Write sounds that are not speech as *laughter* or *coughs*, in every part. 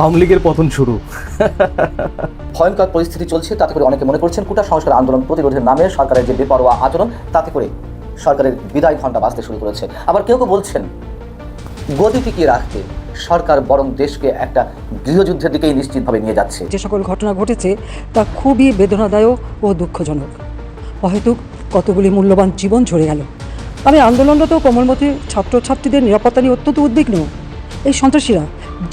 আওয়ামী লীগের পতন শুরু। ভয়ঙ্কর পরিস্থিতি চলছে তাতে করে অনেকে মনে করছেন কোটা সংস্কার আন্দোলন প্রতিরোধের নামে সরকারের যে বেপরোয়া আচরণ তাতে করে সরকারের বিদায় ঘণ্টা বাজতে শুরু করেছে। আবার কেউ কেউ বলছেন গতি টিকিয়ে রাখতে সরকার বরং দেশকে একটা গৃহযুদ্ধের দিকেই নিশ্চিতভাবে নিয়ে যাচ্ছে। যে সকল ঘটনা ঘটেছে তা খুবই বেদনাদায়ক ও দুঃখজনক। অহেতুক কতগুলি মূল্যবান জীবন ঝরে গেল। আমি আন্দোলনরত কোমলমতি ছাত্রছাত্রীদের নিরাপত্তা নিয়ে অত্যন্ত উদ্বিগ্ন। এই সন্ত্রাসীরা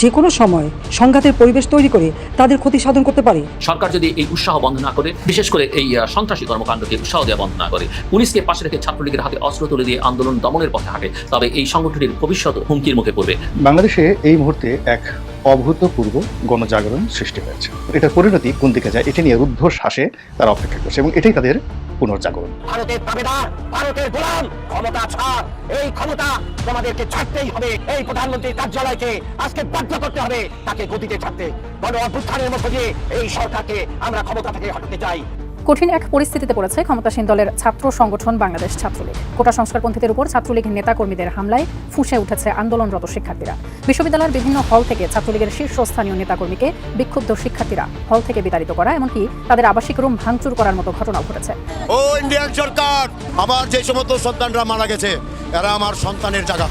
যে কোনো সময় সংঘাতের পরিবেশ তৈরি করে তাদের ক্ষতি সাধন করতে পারে। সরকার যদি এই উৎসাহ বন্ধ না করে বিশেষ করে এই সন্ত্রাসী কর্মকাণ্ডকে উৎসাহ দেওয়া বন্ধ না করে পুলিশকে পাশে রেখে ছাত্রলীগের হাতে অস্ত্র তুলে দিয়ে আন্দোলন দমনের পথে হাঁটে তবে এই সংগঠনটির ভবিষ্যৎ হুমকির মুখে পড়বে। বাংলাদেশে এই মুহূর্তে এক অভূতপূর্ব গণজাগরণ সৃষ্টি হয়েছে। এটার পরিণতি কোন দিকে যায়, এটি নিয়ে রুদ্ধ শ্বাসে তারা অপেক্ষা করছে এবং এটাই তাদের পুনর্জাগরণ। ভারতের দাবিদার ভারতের গোলাম, ক্ষমতা ছাড়। এই ক্ষমতা তোমাদেরকে ছাড়তেই হবে। এই প্রধানমন্ত্রীর কার্যালয়কে আজকে বাধ্য করতে হবে। তাকে গতিতে ছাড়তে। গণ অভ্যুত্থানের মধ্য দিয়ে এই সরকারকে আমরা ক্ষমতা থেকে হটাতে চাই। কঠিন এক পরিস্থিতিতে পড়েছে ক্ষমতাসীন দলের ছাত্র সংগঠন বাংলাদেশ ছাত্রলীগ। কোটা সংস্কারপন্থীদের উপর ছাত্রলীগ নেতাকর্মীদের হামলায় ফুঁসে উঠেছে আন্দোলনরত শিক্ষার্থীরা। বিশ্ববিদ্যালয়ের বিভিন্ন হল থেকে ছাত্রলীগের শীর্ষস্থানীয় নেতাকর্মীকে বিক্ষুব্ধ শিক্ষার্থীরা হল থেকে বিতাড়িত করা, এমনকি তাদের আবাসিক রুম ভাঙচুর করার মতো ঘটনা ঘটেছে। ও ইন্ডিয়ান সরকার! আমার যে সমস্ত সন্তানরা মারা গেছে, এরা আমার সন্তানের জায়গা।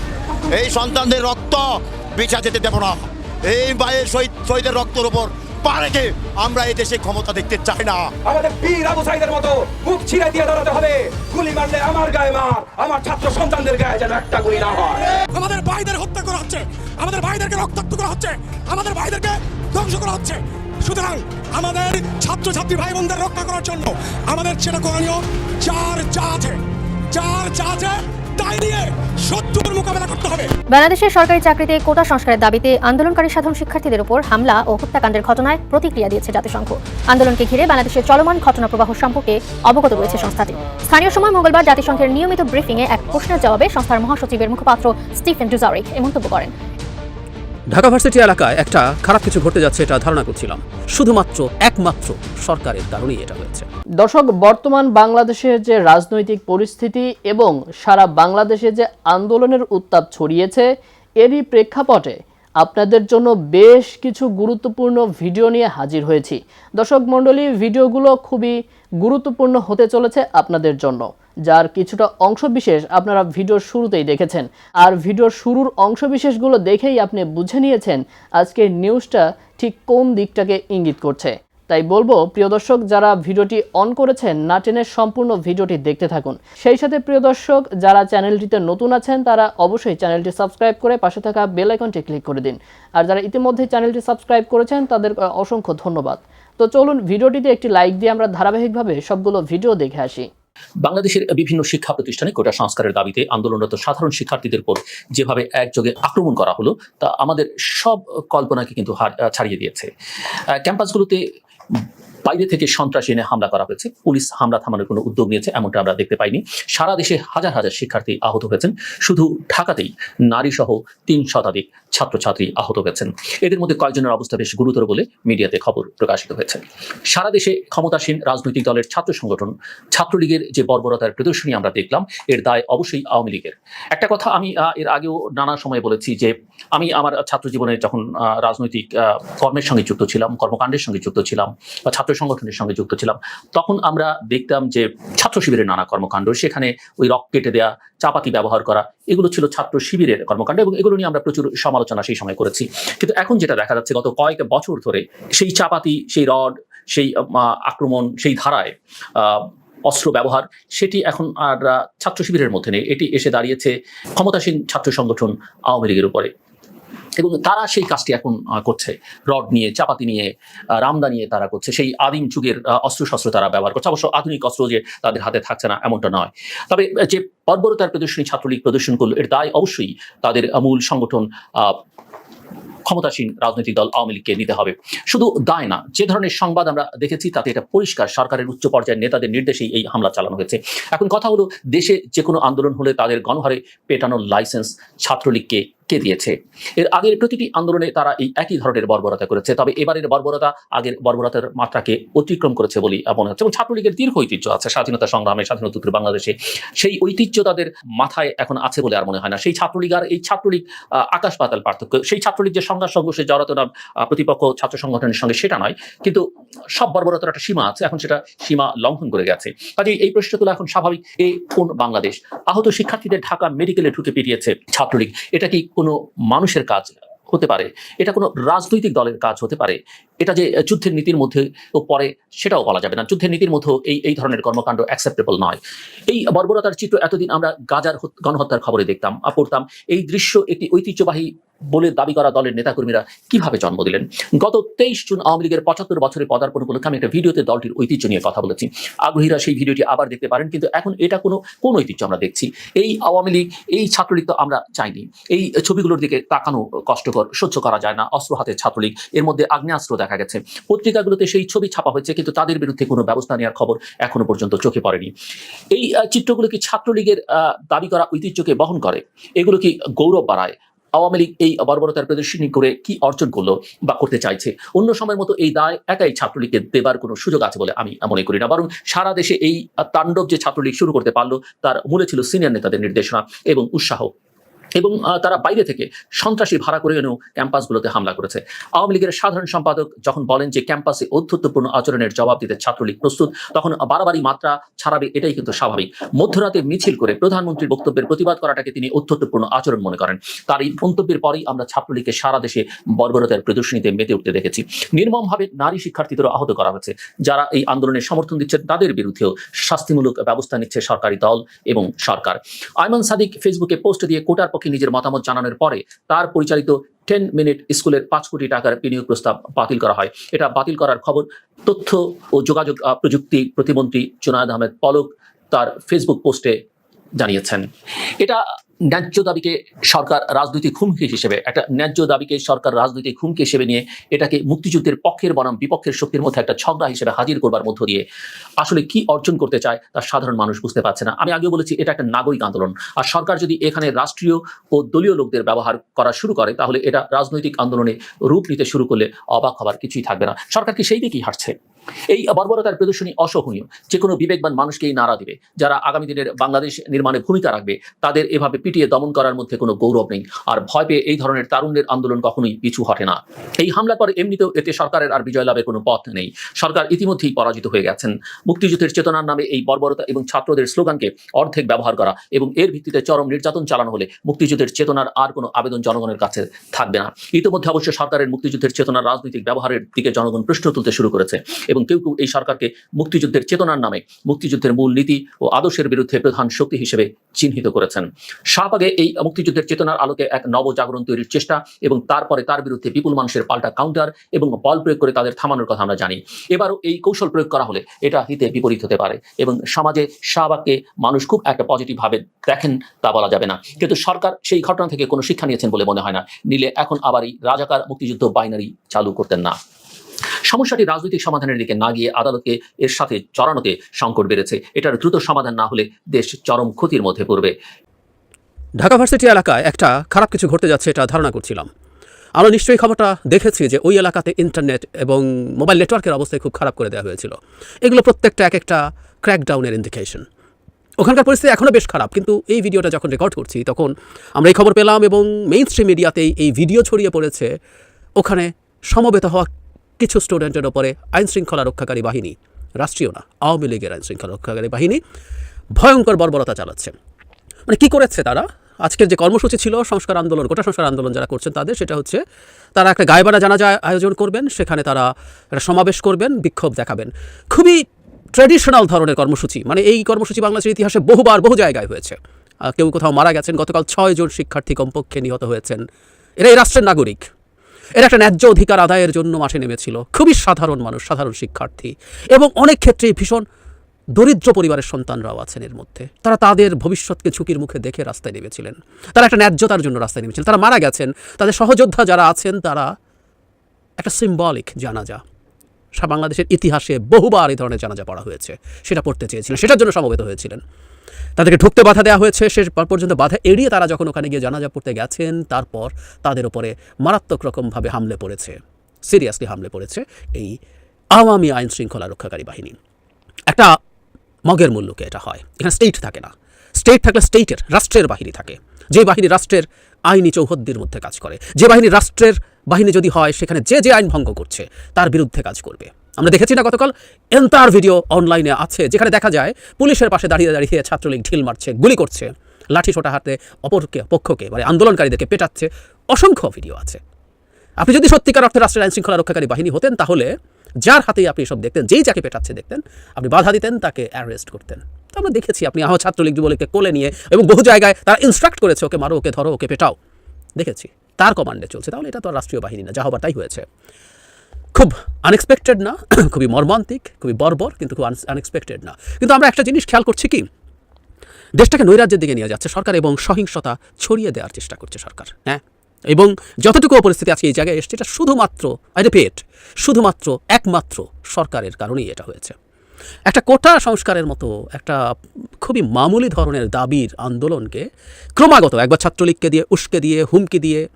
এই সন্তানদের রক্ত বিছা যেতে দেব না। এই মায়ের শহীদ শহীদের রক্তের উপর পা রেখে আমরা এই দেশে ক্ষমতা দেখতে চাই না। আমাদের বীর আবু সাইদের মতো মুখ ছিঁড়ে দিয়ে দাঁড়াতে হবে। গুলি মারলে আমার গায়ে মার আমার ছাত্র সন্তানদের গায়ে যেন একটা গুলি না হয়। আমাদের ভাইদের হত্যা করা হচ্ছে আমাদের ভাইদেরকে রক্তাক্ত করা হচ্ছে আমাদের ভাইদেরকে ধ্বংস করা হচ্ছে। সুতরাং আমাদের ছাত্রছাত্রী ভাই বোনদের রক্ষা করার জন্য আমাদের সেটা করণীয় চার চা আছে চার চা আছে। বাংলাদেশের সরকারি চাকরিতে কোটা সংস্কারের দাবিতে আন্দোলনকারী সাধারণ শিক্ষার্থীদের উপর হামলা ও হত্যাকাণ্ডের ঘটনায় প্রতিক্রিয়া দিয়েছে জাতিসংঘ। আন্দোলনকে ঘিরে বাংলাদেশের চলমান ঘটনা প্রবাহ সম্পর্কে অবগত রয়েছে সংস্থাটি। স্থানীয় সময় মঙ্গলবার জাতিসংঘের নিয়মিত ব্রিফিংয়ে এক প্রশ্নের জবাবে সংস্থার মহাসচিবের মুখপাত্র স্টিফেন ডুজারিক এ মন্তব্য করেন। ঢাকা ভার্সিটি এলাকায় একটা খারাপ কিছু ঘটতে যাচ্ছে এটা ধারণা করছিলাম। শুধুমাত্র, একমাত্র সরকারের কারণেই এটা হয়েছে। দর্শক, বর্তমান বাংলাদেশের যে রাজনৈতিক পরিস্থিতি এবং সারা বাংলাদেশে যে আন্দোলনের উত্তাপ ছড়িয়েছে, এরই প্রেক্ষাপটে আপনাদের জন্য বেশ কিছু গুরুত্বপূর্ণ ভিডিও নিয়ে হাজির হয়েছি। দর্শক মণ্ডলী, ভিডিওগুলো খুবই গুরুত্বপূর্ণ হতে চলেছে আপনাদের জন্য। যার কিছুটা অংশবিশেষ আপনারা ভিডিওর শুরুতেই দেখেছেন। আর ভিডিওর শুরুর অংশবিশেষগুলো দেখেই আপনি বুঝে নিয়েছেন আজকের নিউজটা ঠিক কোন দিকটাকে ইঙ্গিত করছে। তাই বলব, প্রিয় দর্শক, যারা ভিডিওটি অন করেছেন, না টেনে সম্পূর্ণ ভিডিওটি দেখতে থাকুন। সেই সাথে, প্রিয় দর্শক, যারা চ্যানেলটিতে নতুন আছেন, তারা অবশ্যই চ্যানেলটি সাবস্ক্রাইব করে পাশে থাকা বেল আইকনটি ক্লিক করে দিন। আর যারা ইতিমধ্যে চ্যানেলটি সাবস্ক্রাইব করেছেন, তাদের অসংখ্য ধন্যবাদ। তো চলুন, ভিডিওটিতে একটি লাইক দিয়ে আমরা ধারাবাহিকভাবে সবগুলো ভিডিও দেখে আসি। বাংলাদেশের বিভিন্ন শিক্ষা প্রতিষ্ঠানে কোটা সংস্কারের দাবিতে আন্দোলনরত সাধারণ শিক্ষার্থীদের উপর যেভাবে একযোগে আক্রমণ করা হলো, তা আমাদের সব কল্পনাকে কিন্তু ছাড়িয়ে দিয়েছে। ক্যাম্পাসগুলোতে বাইরে থেকে সন্ত্রাসী এনে হামলা করা হয়েছে। পুলিশ হামলা থামানোর কোনো উদ্যোগ নিয়েছে, এমনটা আমরা দেখতে পাইনি। সারা দেশে হাজার হাজার শিক্ষার্থী আহত হয়েছেন। শুধু ঢাকাতেই নারী সহ তিন শতাধিক ছাত্রছাত্রী আহত হয়েছেন। এদের মধ্যে কয়েকজনের অবস্থা বেশ গুরুতর বলে মিডিয়াতে খবর প্রকাশিত হয়েছে। সারা দেশে ক্ষমতাসীন রাজনৈতিক দলের ছাত্র সংগঠন ছাত্রলীগের যে বর্বরতার প্রদর্শনী আমরা দেখলাম, এর দায় অবশ্যই আওয়ামী লীগের। একটা কথা আমি এর আগেও নানা সময় বলেছি যে, আমি আমার ছাত্র জীবনে যখন রাজনৈতিক কর্মের সঙ্গে যুক্ত ছিলাম, কর্মকাণ্ডের সঙ্গে যুক্ত ছিলাম বা ছাত্র সংগঠনের সঙ্গে যুক্ত ছিলাম। তখন আমরা দেখতাম যে ছাত্র শিবিরের নানা কর্মকাণ্ড, সেখানে ওই রক কেটে দেয়া, চাপাতি ব্যবহার করা, এগুলো ছিল ছাত্র শিবিরের কর্মকাণ্ড এবং এগুলো নিয়ে আমরা প্রচুর সমালোচনা সেই সময় করেছি। কিন্তু এখন যেটা দেখা যাচ্ছে, গত কয়েক বছর ধরে সেই চাপাতি, সেই রড, সেই আক্রমণ, সেই ধারায় অস্ত্র ব্যবহার, সেটি এখন আর ছাত্র শিবিরের মধ্যে নেই। এটি এসে দাঁড়িয়েছে ক্ষমতাসীন ছাত্র সংগঠন আওয়ামী লীগের উপরে। এবং তারা সেই কাজটি এখন করছে। রড নিয়ে, চাপাতি নিয়ে রামদা নিয়ে তারা করছে। সেই আদিম যুগের অস্ত্র শস্ত্র তারা ব্যবহার করছে। অবশ্য আধুনিক অস্ত্র যে তাদের হাতে থাকছে না, এমনটা নয়। তবে যে বর্বরতার প্রদর্শনী ছাত্রলীগ প্রদর্শন করল, এর দায় অবশ্যই তাদের মূল সংগঠন ক্ষমতাসীন রাজনৈতিক দল আওয়ামী লীগকে নিতে হবে। শুধু দায় না, যে ধরনের সংবাদ আমরা দেখেছি তাতে এটা পরিষ্কার। সরকারের উচ্চ পর্যায়ের নেতাদের নির্দেশেই এই হামলা চালানো হয়েছে। এখন কথা হলো, দেশে যে কোনো আন্দোলন হলে তাদের গণহারে পেটানোর লাইসেন্স ছাত্রলীগকে কে দিয়েছে? এর আগের প্রতিটি আন্দোলনে তারা এই একই ধরনের বর্বরতা করেছে, তবে এবারের বর্বরতা আগের বর্বরতার মাত্রাকে অতিক্রম করেছে বলেই মনে হচ্ছে। এবং ছাত্রলীগের দীর্ঘ ঐতিহ্য আছে, স্বাধীনতা সংগ্রামে স্বাধীনতোত্তর বাংলাদেশে, সেই ঐতিহ্য তাদের মাথায় এখন আছে বলে আর মনে হয় না। সেই ছাত্রলীগ আর এই ছাত্রলীগ আকাশ পাতাল পার্থক্য, সেই ছাত্রলীগ যে সংঘাত সংঘর্ষে জড়াতো না প্রতিপক্ষ ছাত্র সংগঠনের সঙ্গে সেটা নয়, কিন্তু সব বর্বরতার একটা সীমা আছে, এখন সেটা সীমা লঙ্ঘন করে গেছে। কাজে এই প্রশ্ন তোলা এখন স্বাভাবিক, এ কোন বাংলাদেশ? আহত শিক্ষার্থীদের ঢাকা মেডিকেলে ঢুকে পিটিয়েছে ছাত্রলীগ, এটা কি কোনো মানুষের কাজ হতে পারে। এটা কোনো রাজনৈতিক দলের কাজ হতে পারে। এটা যে যুদ্ধের নীতির মধ্যে পরে সেটাও বলা যাবে না। যুদ্ধের নীতির মধ্যেও এই এই ধরনের কর্মকাণ্ড অ্যাকসেপ্টেবল নয়। এই বর্বরতার চিত্র এতদিন আমরা গাজার গণহত্যার খবরে দেখতাম পড়তাম। এই দৃশ্য একটি ঐতিহ্যবাহী বলে দাবি করা দলের নেতাকর্মীরা কীভাবে জন্ম দিলেন? গত তেইশ জুন আওয়ামী লীগের পঁচাত্তর বছরের পদার্পণ উপলক্ষে আমি একটা ভিডিওতে দলটির ঐতিহ্য নিয়ে কথা বলেছি। আগ্রহীরা সেই ভিডিওটি আবার দেখতে পারেন, কিন্তু এখন এটা কোনো, কোন ঐতিহ্য আমরা দেখছি? এই আওয়ামী লীগ, এই ছাত্রলীগ তো আমরা চাইনি। এই ছবিগুলোর দিকে তাকানো কষ্টকর সহ্য করা যায় না, অস্ত্র হাতে ছাত্রলীগ, এর মধ্যে আগ্নেয়াস্ত্র দেখা গেছে। পত্রিকাগুলোতে সেই ছবি ছাপা হয়েছে, কিন্তু তাদের বিরুদ্ধে কোনো ব্যবস্থা নেওয়ার খবর এখনও পর্যন্ত চোখে পড়েনি। এই চিত্রগুলো কি ছাত্রলীগের দাবি করা ঐতিহ্যকে বহন করে? এগুলো কি গৌরব বাড়ায়? আওয়ামী লীগ এই বর্বরতার প্রদর্শনী করে কি অর্জন করল বা করতে চাইছে? অন্য সময়ের মতো এই দায় একাই ছাত্রলীগকে দেবার কোনো সুযোগ আছে বলে আমি মনে করি না। বরং সারা দেশে এই তাণ্ডব যে ছাত্রলীগ শুরু করতে পারল, তার মূলে ছিল সিনিয়র নেতাদের নির্দেশনা এবং উৎসাহ। এবং তারা বাইরে থেকে সন্ত্রাসী ভাড়া করে এনেও ক্যাম্পাসগুলোতে হামলা করেছে। আওয়ামী লীগের সাধারণ সম্পাদক যখন বলেন যে ক্যাম্পাসে অধ্যত্বপূর্ণ আচরণের জবাব দিতে ছাত্রলীগ প্রস্তুত, তখন বাড়াবাড়ি মাত্রা ছাড়াবে এটাই কিন্তু স্বাভাবিক। মধ্যরাতে মিছিল করে প্রধানমন্ত্রীর বক্তব্যের প্রতিবাদ করাটাকে তিনি অধ্যত্বপূর্ণ আচরণ মনে করেন। তার এই মন্তব্যের পরেই আমরা ছাত্রলীগকে সারা দেশে বর্বরতার প্রদর্শনীতে মেতে উঠতে দেখেছি। নির্মমভাবে নারী শিক্ষার্থীদেরও আহত করা হয়েছে, যারা এই আন্দোলনের সমর্থন দিচ্ছেন তাদের বিরুদ্ধেও শাস্তিমূলক ব্যবস্থা নিচ্ছে সরকারি দল এবং সরকার। আইমান সাদিক ফেসবুকে পোস্ট দিয়ে কোটার পক্ষে নিজের মতামত জানানোর পরে তার পরিচালিত টেন মিনিট স্কুলের পাঁচ কোটি টাকার বিনিয়োগ প্রস্তাব বাতিল করা হয়। এটা বাতিল করার খবর তথ্য ও যোগাযোগ প্রযুক্তি প্রতিমন্ত্রী জুনায়দ আহমেদ পলক তার ফেসবুক পোস্টে জানিয়েছেন। এটা ন্যায্য দাবিকে সরকার রাজনৈতিক হুমকি হিসেবে, একটা ন্যায্য দাবিকে সরকার রাজনৈতিক হুমকি হিসেবে নিয়ে এটাকে মুক্তিযুদ্ধের পক্ষের বনাম, বিপক্ষের শক্তির মধ্যে একটা ঝগড়া হিসেবে হাজির করবার মধ্য দিয়ে আসলে কি অর্জন করতে চায় তা সাধারণ মানুষ বুঝতে পারছে না। আমি আগেও বলেছি, এটা একটা নাগরিক আন্দোলন। আর সরকার যদি এখানে রাষ্ট্রীয় ও দলীয় লোকদের ব্যবহার করা শুরু করে, তাহলে এটা রাজনৈতিক আন্দোলনে রূপ নিতে শুরু করলে অবাক হবার কিছুই থাকবে না। সরকার কি সেই দিকেই হাঁটছে? এই বর্বরতার প্রদর্শনী অসহনীয়। যে কোনো বিবেকবান মানুষকেই নাড়া দিবে। যারা আগামী দিনের বাংলাদেশ নির্মাণে ভূমিকা রাখবে, তাদের এভাবে পিটিয়ে দমন করার মধ্যে কোনো গৌরব নেই। আর ভয় পেয়ে এই ধরনের তারুণ্যের আন্দোলন কখনোই পিছু হটে না। এই হামলার পর এমনিতেও এতে সরকারের আর বিজয় লাভের কোনো পথ নেই। সরকার ইতিমধ্যেই পরাজিত হয়ে গেছেন। মুক্তিযুদ্ধের চেতনার নামে এই বর্বরতা এবং ছাত্রদের স্লোগানকে অর্ধেক ব্যবহার করা এবং এর ভিত্তিতে চরম নির্যাতন চালানো হলে মুক্তিযুদ্ধের চেতনার আর কোনো আবেদন জনগণের কাছে থাকবে না। ইতিমধ্যে অবশ্য সরকারের মুক্তিযুদ্ধের চেতনার রাজনৈতিক ব্যবহারের দিকে জনগণ প্রশ্ন তুলতে শুরু করেছে। এবং কেউ কেউ এই সরকারকে মুক্তিযুদ্ধের চেতনার নামে মুক্তিযুদ্ধের মূল নীতি ও আদর্শের বিরুদ্ধে প্রধান শক্তি হিসেবে চিহ্নিত করেছেন। শাহবাগে এই মুক্তিযুদ্ধের চেতনার আলোকে এক নবজাগরণ তৈরির চেষ্টা এবং তারপরে তার বিরুদ্ধে বিপুল মানুষের পাল্টা কাউন্টার এবং বল প্রয়োগ করে তাদের থামানোর কথা আমরা জানি। এবারও এই কৌশল প্রয়োগ করা হলে এটা হিতে বিপরীত হতে পারে এবং সমাজে শাহবাগকে মানুষ খুব একটা পজিটিভ ভাবে দেখেন তা বলা যাবে না। কিন্তু সরকার সেই ঘটনা থেকে কোনো শিক্ষা নিয়েছেন বলে মনে হয় না। নিলে এখন আবার এই রাজাকার মুক্তিযুদ্ধ বাইনারি চালু করতেন না। সমস্যাটি রাজনৈতিক সমাধানের দিকে না গিয়ে আদালতকে এর সাথে চড়ানোতে সংকট বেড়েছে। এটার দ্রুত সমাধান না হলে দেশ চরম ক্ষতির মধ্যে পড়বে। ঢাকা ভার্সিটি এলাকায় একটা খারাপ কিছু ঘটতে যাচ্ছে এটা ধারণা করছিলাম। আমরা নিশ্চয়ই খবরটা দেখেছি যে ওই এলাকাতে ইন্টারনেট এবং মোবাইল নেটওয়ার্কের অবস্থায় খুব খারাপ করে দেওয়া হয়েছিল। এগুলো প্রত্যেকটা এক একটা ক্র্যাকডাউনের ইন্ডিকেশন ওখানকার পরিস্থিতি এখনও বেশ খারাপ, কিন্তু এই ভিডিওটা যখন রেকর্ড করছি, তখন আমরা এই খবর পেলাম এবং মেইন স্ট্রিম মিডিয়াতেই এই ভিডিও ছড়িয়ে পড়েছে। ওখানে সমবেত হওয়া কিছু স্টুডেন্টের ওপরে আইন শৃঙ্খলা রক্ষাকারী বাহিনী, রাষ্ট্রীয় না, আওয়ামী লীগের আইন শৃঙ্খলা রক্ষাকারী বাহিনী ভয়ঙ্কর বর্বরতা চালাচ্ছে। মানে কি করেছে তারা? আজকের যে কর্মসূচি ছিল, সংস্কার আন্দোলন, গোটা সংস্কার আন্দোলন যারা করছেন তাদের, সেটা হচ্ছে তারা একটা গায়েবাড়া জানাজা আয়োজন করবেন, সেখানে তারা একটা সমাবেশ করবেন, বিক্ষোভ দেখাবেন। খুবই ট্র্যাডিশনাল ধরনের কর্মসূচি। মানে এই কর্মসূচি বাংলাদেশের ইতিহাসে বহুবার বহু জায়গায় হয়েছে। কেউ কোথাও মারা গেছেন, গতকাল ছয় জন শিক্ষার্থী কমপক্ষে নিহত হয়েছেন। এরা এই রাষ্ট্রের নাগরিক। এরা একটা ন্যায্য অধিকার আদায়ের জন্য মাঠে নেমেছিল। খুবই সাধারণ মানুষ, সাধারণ শিক্ষার্থী এবং অনেক ক্ষেত্রেই ভীষণ দরিদ্র পরিবারের সন্তানরাও আছেন এর মধ্যে। তারা তাদের ভবিষ্যৎকে ঝুঁকির মুখে দেখে রাস্তায় নেমেছিলেন। তারা একটা ন্যায্যতার জন্য রাস্তায় নেমেছিলেন। তারা মারা গেছেন। তাদের সহযোদ্ধা যারা আছেন, তারা একটা সিম্বলিক জানাজা। বাংলাদেশের ইতিহাসে বহুবার এই ধরনের জানাজা পড়া হয়েছে। সেটা পড়তে চেয়েছিলেন। সেটার জন্য সমবেত হয়েছিলেন। তাদেরকে ঢুকতে বাধা দেওয়া হয়েছে। শেষ পর্যন্ত বাধা এড়িয়ে তারা যখন ওখানে গিয়ে জানাজা পড়তে গেছেন, তারপর তাদের উপরে মারাত্মক রকমভাবে হামলে পড়েছে, সিরিয়াসলি হামলে পড়েছে এই আওয়ামী আইন শৃঙ্খলা রক্ষাকারী বাহিনী। একটা মগের মূল্যকে এটা হয়। এখানে স্টেট থাকে না। স্টেট থাকলে স্টেটের রাষ্ট্রের বাহিনী থাকে। যে বাহিনী রাষ্ট্রের আইনি চৌহদ্দির মধ্যে কাজ করে। যে বাহিনী রাষ্ট্রের বাহিনী যদি হয়, সেখানে যে যে আইন ভঙ্গ করছে, তার বিরুদ্ধে কাজ করবে। আমরা দেখেছি না গতকাল এন্টার ভিডিও অনলাইনে আছে, যেখানে দেখা যায় পুলিশের পাশে দাঁড়িয়ে দাঁড়িয়ে ছাত্রলীগ ঢিল মারছে, গুলি করছে। লাঠি ছোটা হাতে অপরকে, পক্ষকে মানে আন্দোলনকারীদেরকে পেটাচ্ছে। অসংখ্য ভিডিও আছে। আপনি যদি সত্যিকার অর্থে রাষ্ট্রের আইন শৃঙ্খলা রক্ষাকারী বাহিনী হতেন, তাহলে যার হাতেই আপনি সব দেখতেন, যেই যাকে পেটাচ্ছে দেখতেন, আপনি বাধা দিতেন, তাকে অ্যারেস্ট করতেন। তো আমরা দেখেছি, আপনি আহ ছাত্রলীগ যুবলীগকে কোলে নিয়ে এবং বহু জায়গায় তারা ইনস্ট্রাক্ট করেছে, ওকে মারো, ওকে ধরো, ওকে পেটাও। দেখেছি, তার কমান্ডে চলছে। তাহলে এটা তো রাষ্ট্রীয় বাহিনী না, যা হবার তাই হয়েছে। খুব আনএক্সপেক্টেড না, *coughs* খুবই মর্মান্তিক, খুবই বর্বর, কিন্তু খুব আনএক্সপেক্টেড না। কিন্তু আমরা একটা জিনিস খেয়াল করছি কি? দেশটাকে নৈরাজ্যের দিকে নিয়ে যাচ্ছে সরকার এবং সহিংসতা ছড়িয়ে দেওয়ার চেষ্টা করছে সরকার হ্যাঁ? এবং যতটুকু পরিস্থিতি আজকে এই জায়গায় এসছে, এটা শুধুমাত্র আই রিপিট শুধুমাত্র একমাত্র সরকারের কারণেই এটা হয়েছে। একটা কোটা সংস্কারের মতো একটা খুবই মামুলি ধরনের দাবির আন্দোলনকে ক্রমাগত একবার ছাত্রলীগকে দিয়ে, উস্কে দিয়ে, হুমকি দিয়ে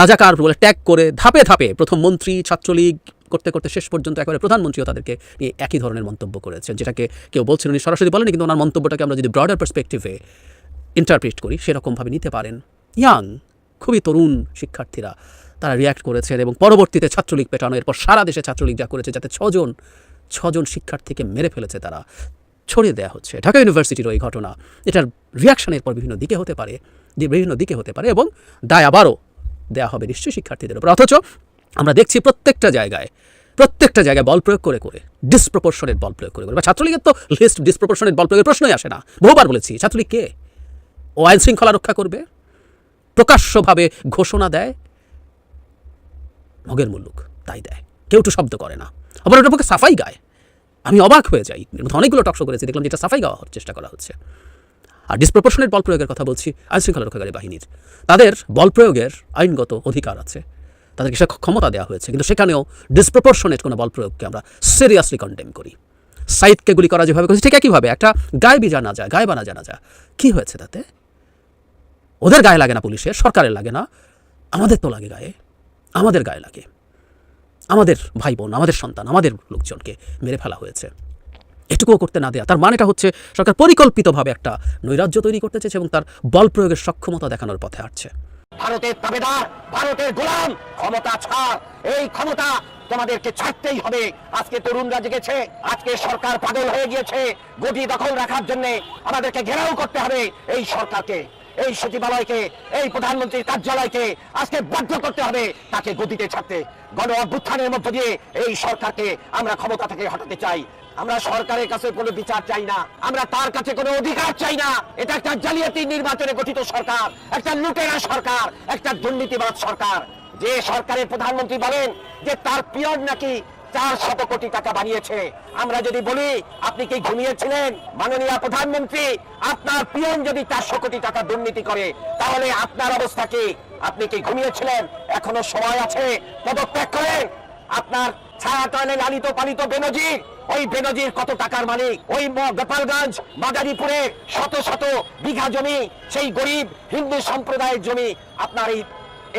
রাজাকার বলে ট্যাগ করে ধাপে ধাপে প্রথম মন্ত্রী, ছাত্রলীগ করতে করতে শেষ পর্যন্ত একেবারে প্রধানমন্ত্রীও তাদেরকে নিয়ে একই ধরনের মন্তব্য করেছেন, যেটাকে কেউ বলছেন উনি সরাসরি বলেনি কিন্তু ওনার মন্তব্যটাকে আমরা যদি ব্রডার পার্সপেক্টিভে ইন্টারপ্রিট করি, সেরকমভাবে নিতে পারেন। ইয়াং, খুবই তরুণ শিক্ষার্থীরা তারা রিয়্যাক্ট করেছেন এবং পরবর্তীতে ছাত্রলীগ পেটানো, এরপর সারা দেশে ছাত্রলীগ যা করেছে যাতে ছজন ছজন শিক্ষার্থীকে মেরে ফেলেছে তারা, ছড়িয়ে দেওয়া হচ্ছে। ঢাকা ইউনিভার্সিটির ওই ঘটনা, এটার রিয়াকশানের পর বিভিন্ন দিকে হতে পারে বিভিন্ন দিকে হতে পারে এবং দায় আবারও দেওয়া হবে নিশ্চয়ই শিক্ষার্থীদের উপর। অথচ আমরা দেখছি প্রত্যেকটা জায়গায় প্রত্যেকটা জায়গায় বল প্রয়োগ করে করে ডিসপ্রপোর্শনেট বল প্রয়োগ করে করে। বা ছাত্রলীগের তো লিস্ট ডিসপ্রপোর্শনেট বল প্রয়োগের প্রশ্নই আসে না। বহুবার বলেছি, ছাত্রলীগ কে? ও আইন শৃঙ্খলা রক্ষা করবে? প্রকাশ্যভাবে ঘোষণা দেয়? মগের মুল্লুক তাই দেয়। কেউ তো শব্দ করে না। আবার ওটা পক্ষে সাফাই গায়। আমি অবাক হয়ে যাই। অনেকগুলো টকশো করেছি, দেখলাম যেটা সাফাই গাওয়ার চেষ্টা করা হচ্ছে। আর ডিসপ্রপোর্শনেট বল প্রয়োগের কথা বলছি আইন শৃঙ্খলা রক্ষাকারী বাহিনীর। তাদের বল প্রয়োগের আইনগত অধিকার আছে। তাদেরকে সে ক্ষমতা দেওয়া হয়েছে। কিন্তু সেখানেও ডিসপ্রপোর্শনেট কোনো বল প্রয়োগকে আমরা সিরিয়াসলি কন্ডেম করি। সাইদকে গুলি করা যেভাবে করেছে, ঠিক একইভাবে একটা গায়ে জানা যায়, গায়ে বানা জানা যায়। কী হয়েছে তাতে? ওদের গায়ে লাগে না পুলিশের, সরকারের লাগে না। আমাদের তো লাগে গায়ে। আমাদের গায়ে লাগে। আমাদের ভাই বোন, আমাদের সন্তান, আমাদের লোকজনকে মেরে ফেলা হয়েছে। এটুকুও করতে না দেয়া। তার মানেটা হচ্ছে সরকার পরিকল্পিতভাবে একটা নৈরাজ্য তৈরি করতে চেয়েছে এবং তার বল প্রয়োগের সক্ষমতা দেখানোর পথে হাঁটছে। ভারতের তাবেদার ভারতের গোলাম, ক্ষমতা ছাড়। এই ক্ষমতা তোমাদেরকে ছাড়তেই হবে। আজকে তরুণরা জেগেছে, আজকে সরকার পাগল হয়ে গিয়েছে। গদি দখল রাখার জন্য আমাদেরকে ঘেরাও করতে হবে এই সরকারকে, এই সচিবালয়কে, এই প্রধানমন্ত্রীর কার্যালয়কে। আজকে বাধ্য করতে হবে তাকে গদিতে ছাড়তে। গণ অভ্যুত্থানের মধ্য দিয়ে এই সরকারকে আমরা ক্ষমতা থেকে হটাতে চাই। আমরা সরকারের কাছে কোনো বিচার চাই না। আমরা তার কাছে কোনো অধিকার চাই না। এটা একটা জালিয়াতি নির্বাচনে গঠিত সরকার, একটা লুটেরা সরকার, একটা দুর্নীতিবাদ সরকার। যে সরকারের প্রধানমন্ত্রী বলেন যে তার পিয়ন নাকি চার শত কোটি টাকা বানিয়েছে। আমরা যদি বলি, আপনি কি ঘুমিয়েছিলেন? মাননীয় প্রধানমন্ত্রী, আপনার পিয়ন যদি চারশো কোটি টাকা দুর্নীতি করে, তাহলে আপনার অবস্থা কি? আপনি কি ঘুমিয়েছিলেন? এখনও সময় আছে? পদত্যাগ করেন? আপনার ছায়া টানে লালিত পালিত বেনজির। ওই বেনজির কত টাকার মালিক? ওই গোপালগঞ্জ, মাদারীপুরে শত শত বিঘা জমি, সেই গরিব হিন্দু সম্প্রদায়ের জমি আপনার এই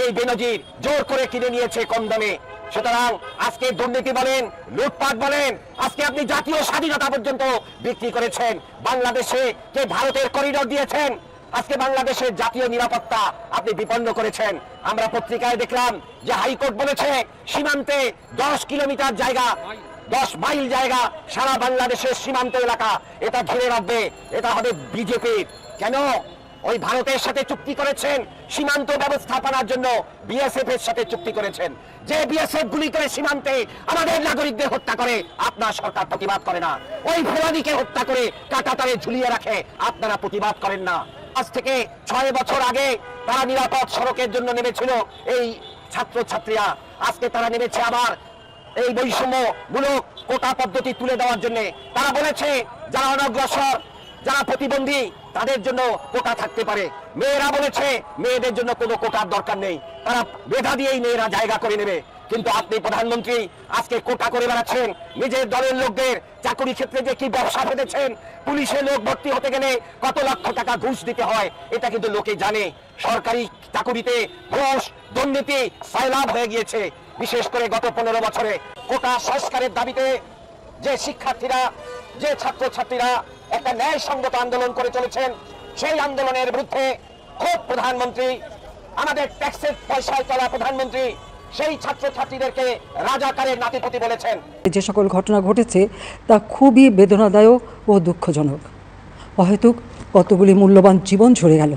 এই বেনজির জোর করে কিনে নিয়েছে কম দামে। সুতরাং আজকে দুর্নীতি বলেন, লুটপাট বলেন, আজকে আপনি জাতীয় স্বাধীনতা পর্যন্ত বিক্রি করেছেন। বাংলাদেশে কে ভারতের করিডোর দিয়েছেন আজকে বাংলাদেশের জাতীয় নিরাপত্তা আপনি বিপন্ন করেছেন। আমরা পত্রিকায় দেখলাম যে হাইকোর্ট বলেছে, সীমান্তে দশ কিলোমিটার জায়গা, দশ মাইল জায়গা সারা বাংলাদেশের সীমান্ত এলাকা। এটা ঘিরে রাখবে, এটা হবে বিজেপির। কেন? ওই ভারতের সাথে চুক্তি করেছেন, সীমান্ত ব্যবস্থাপনার জন্য বিএসএফ এর সাথে চুক্তি করেছেন। যে বিএসএফ গুলি করে সীমান্তে আমাদের নাগরিকদের হত্যা করে, আপনার সরকার প্রতিবাদ করে না। ওই ফেলানিকে হত্যা করে কাটাতারে ঝুলিয়ে রাখে, আপনারা প্রতিবাদ করেন না। আজ থেকে ছয় বছর আগে তারা নিরাপদ সড়কের জন্য নেমেছিল এই ছাত্র ছাত্রীরা আজকে তারা নেমেছে আবার এই বৈষম্যমূলক কোটা পদ্ধতি তুলে দেওয়ার জন্য। তারা বলেছে, যারা অনগ্রসর, যারা প্রতিবন্ধী, তাদের জন্য কোটা থাকতে পারে। মেয়েরা বলেছে, মেয়েদের জন্য কোনো কোটার দরকার নেই। তারা বেধা দিয়েই মেয়েরা জায়গা করে নেবে। কিন্তু আপনি প্রধানমন্ত্রী, আজকে কোটা করে বেড়াচ্ছেন, নিজের দলের লোকদের চাকরি ক্ষেত্রে যে কি ব্যবসা বেঁধেছেন পুলিশে লোক ভর্তি হতে গেলে কত লক্ষ টাকা ঘুষ দিতে হয়, এটা কিন্তু লোকে জানে। সরকারি চাকুরিতে ঘুষ, দুর্নীতি সয়লাভ হয়ে গিয়েছে। বিশেষ করে গত পনেরো বছরে কোটা সংস্কারের দাবিতে যে শিক্ষার্থীরা, যে ছাত্রছাত্রীরা একটা ন্যায়সঙ্গত আন্দোলন করে চলেছেন, সেই আন্দোলনের বিরুদ্ধে খুব প্রধানমন্ত্রী, আমাদের ট্যাক্সের পয়সায় চলা প্রধানমন্ত্রী সেই ছাত্রছাত্রীদেরকে রাজাকারের নাতিপতি বলেছেন। যে সকল ঘটনা ঘটেছে, তা খুবই বেদনাদায়ক ও দুঃখজনক। অহেতুক কতগুলি মূল্যবান জীবন ঝরে গেল।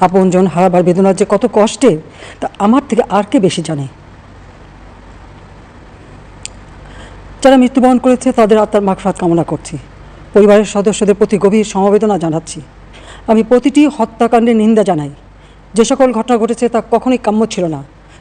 আপনজন হারাবার বেদনার যে কত কষ্টে, তা আমার থেকে আর কে বেশি জানে? যারা মৃত্যুবরণ করেছে, তাদের আত্মার মাগফাত কামনা করছি। পরিবারের সদস্যদের প্রতি গভীর সমবেদনা জানাচ্ছি। আমি প্রতিটি হত্যাকাণ্ডের নিন্দা জানাই। যে সকল ঘটনা ঘটেছে, তা কখনোই কাম্য ছিল না।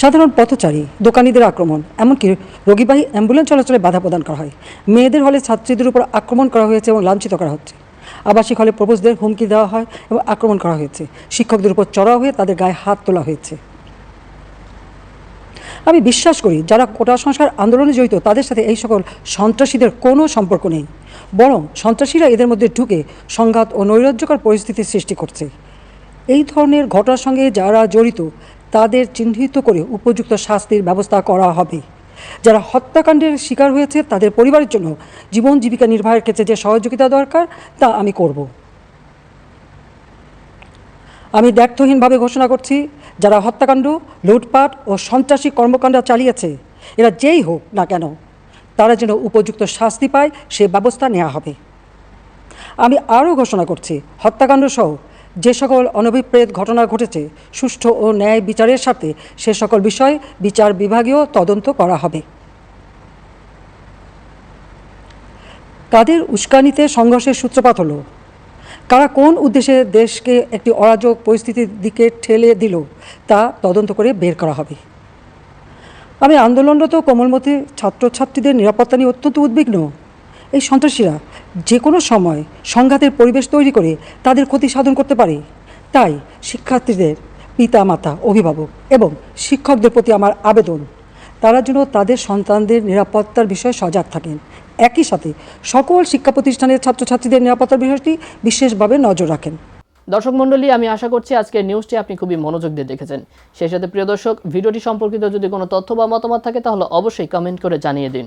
সাধারণ পথচারী, দোকানিদের আক্রমণ, এমনকি রোগীবাহী অ্যাম্বুলেন্স চলাচলে বাধা প্রদান করা হয়। মেয়েদের হলে ছাত্রীদের উপর আক্রমণ করা হয়েছে এবং লাঞ্ছিত করা হচ্ছে। আবাসিক হলে প্রবোজদের হুমকি দেওয়া হয় এবং আক্রমণ করা হয়েছে। শিক্ষকদের উপর চড়াও হয়ে তাদের গায়ে হাত তোলা হয়েছে। আমি বিশ্বাস করি, যারা কোটা সংস্কার আন্দোলনে জড়িত, তাদের সাথে এই সকল সন্ত্রাসীদের কোনো সম্পর্ক নেই। বরং সন্ত্রাসীরা এদের মধ্যে ঢুকে সংঘাত ও নৈরাজ্যকর পরিস্থিতির সৃষ্টি করছে। এই ধরনের ঘটনার সঙ্গে যারা জড়িত তাদের চিহ্নিত করে উপযুক্ত শাস্তির ব্যবস্থা করা হবে। যারা হত্যাকাণ্ডের শিকার হয়েছে, তাদের পরিবারের জন্য জীবন জীবিকা নির্বাহের ক্ষেত্রে যে সহযোগিতা দরকার, তা আমি করব। আমি দ্ব্যর্থহীনভাবে ঘোষণা করছি, যারা হত্যাকাণ্ড, লুটপাট ও সন্ত্রাসী কর্মকাণ্ড চালিয়েছে, এরা যেই হোক না কেন, তারা যেন উপযুক্ত শাস্তি পায়, সে ব্যবস্থা নেওয়া হবে। আমি আরও ঘোষণা করছি, হত্যাকাণ্ড সহ যে সকল অনভিপ্রেত ঘটনা ঘটেছে, সুষ্ঠু ও ন্যায় বিচারের সাথে সে সকল বিষয় বিচার বিভাগীয় তদন্ত করা হবে। কাদের উস্কানিতে সংঘর্ষের সূত্রপাত হলো। কারা কোন উদ্দেশ্যে দেশকে একটি অরাজক পরিস্থিতির দিকে ঠেলে দিল, তা তদন্ত করে বের করা হবে। আমি আন্দোলনরত কোমলমতি ছাত্রছাত্রীদের নিরাপত্তা নিয়ে অত্যন্ত উদ্বিগ্ন। এই সন্ত্রাসীরা যে কোনো সময় সংঘাতের পরিবেশ তৈরি করে তাদের ক্ষতি সাধন করতে পারে। তাই শিক্ষার্থীদের পিতা মাতা অভিভাবক এবং শিক্ষকদের প্রতি আমার আবেদন। তারা যেন তাদের সন্তানদের নিরাপত্তার বিষয়ে সজাগ থাকেন। একই সাথে সকল শিক্ষা প্রতিষ্ঠানের ছাত্রছাত্রীদের নিরাপত্তার বিষয়টি বিশেষভাবে নজর রাখেন। দর্শক মণ্ডলী, আমি আশা করছি আজকের নিউজটি আপনি খুবই মনোযোগ দিয়ে দেখেছেন। সেই সাথে প্রিয় দর্শক, ভিডিওটি সম্পর্কিত যদি কোনো তথ্য বা মতামত থাকে তাহলে অবশ্যই কমেন্ট করে জানিয়ে দিন।